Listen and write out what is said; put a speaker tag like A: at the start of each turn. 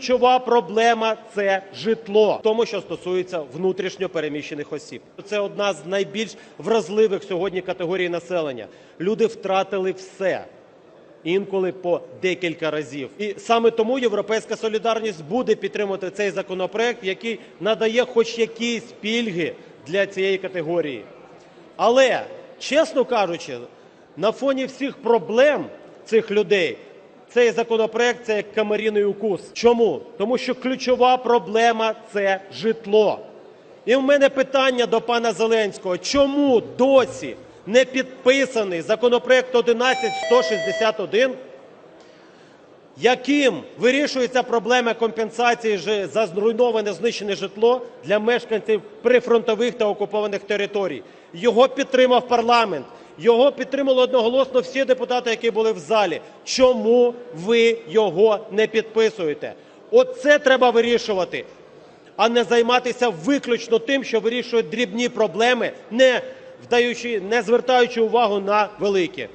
A: Ключова проблема це житло, в тому, що стосується внутрішньо переміщених осіб. Це одна з найбільш вразливих сьогодні категорій населення. Люди втратили все. Інколи по декілька разів, і саме тому Європейська солідарність буде підтримувати цей законопроект, який надає хоч якісь пільги для цієї категорії. Але, чесно кажучи, на фоні всіх проблем цих людей цей законопроект це як камаріний укус. Чому? Тому що ключова проблема це житло. І в мене питання до пана Зеленського: чому досі не підписаний законопроект 11161, яким вирішується проблема компенсації за зруйноване знищене житло для мешканців прифронтових та окупованих територій. Його підтримав парламент, його підтримали одноголосно всі депутати, які були в залі. Чому ви його не підписуєте? Оце треба вирішувати, а не займатися виключно тим, що вирішують дрібні проблеми, не звертаючи увагу на великі.